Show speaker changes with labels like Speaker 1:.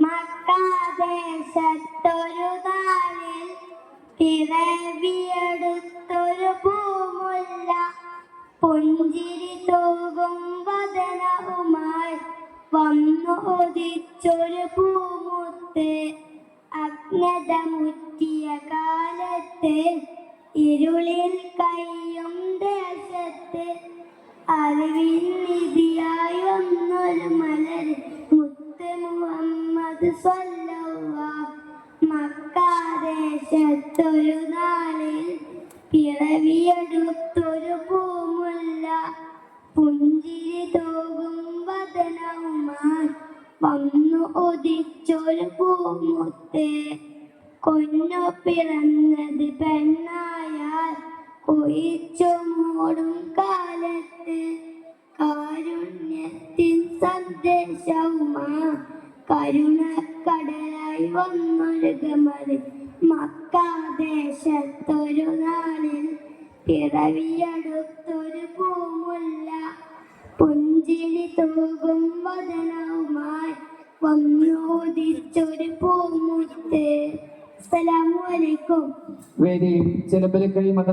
Speaker 1: മക്കാദേശത്തൊരു നാളിൽ പിറവിയെടുത്തൊരു പൂമുല്ല. പുഞ്ചിരി തൂകും വദനവുമായി വന്നു ഉദിച്ചൊരു പൂമുത്ത്. അജ്ഞതമുറ്റിയ കാലത്ത് ഇരുളിൽ കയ്യും ദേശത്ത് അറിവിൻ നിധിയായി മക്കാദേശത്തൊരു നാളിൽ പിറവിയെടുത്തൊരു പൂമുല്ല. പുഞ്ചിരി തോകും വതനവുമാൻ വന്നു ഒതിച്ചൊരു പൂമുത്തേ. കൊന്നു പിറന്നത് പെണ്ണായാൽ കുയിച്ചു മൂടും കാലത്ത്. കാരുണ്യത്തിൻ സന്ദേശവുമാ കരുണക്കടലായി വന്നൊഴുകമത് മക്കാദേശത്തൊരു നാളിൽ പിറവിയെടുത്തൊരു പൂമുല്ല. പുഞ്ചിരി തൂകും വദനവുമായി വന്നോദിച്ചൊരു പൂമുത്ത്.
Speaker 2: വേദിയിൽ ചിലമ്പലക്കഴി മത